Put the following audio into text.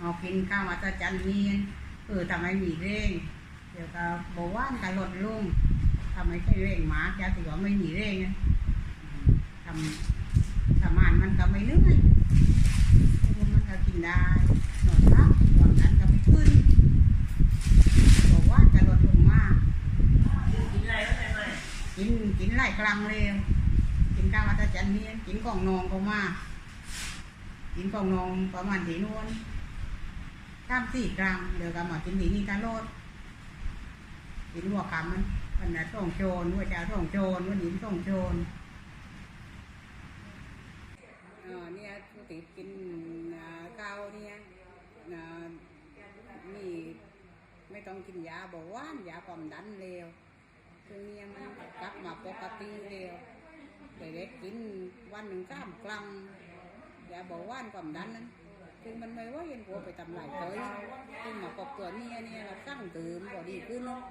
เอากินข้าวมาตะจันเนียนเออทำไมมีเร่ง เดี๋ยวก็บอกว่านก็ลดลงทำไมใช่เร่งหมาจะถือว่าไม่มีเร่งทำทำมันมันก็ไม่เหนื่อยมันก็กินได้นอนพักความดันก็ไม่ขึ้นบอกว่านก็ลดลงมากกินอะไรแล้วไงไหมกินกินไล่กลางเลยกินข้าวมาตะจันเนี่ยกินกล่องนองก็มากินกล่องนองประมาณถีนวน ลข้ามสี่กรัมเดี๋ยวก็มากินถีนี่การโลดกินหัวคำมันวันนั้นส่งโจรว่าจะส่งโจรวันนี้ส่งโจรเออเนี่ยผู้ติดกินอ่าข้าวเนี่ยอ่ามีไม่ต้องกินยาเบาหวานยาความดันเร็วคือเนี่ยมันกลับมาปกติเร็วเด็กกินวันหนึ่งสามกลังยาเบาหวานความดันนั้น คือมันไม่ว่าเห็นหัวไปทำลายเคยคือมาปกตัวเนี่ยเนี่ยเราตั้งเติมบ่ดีขึ้นเนาะ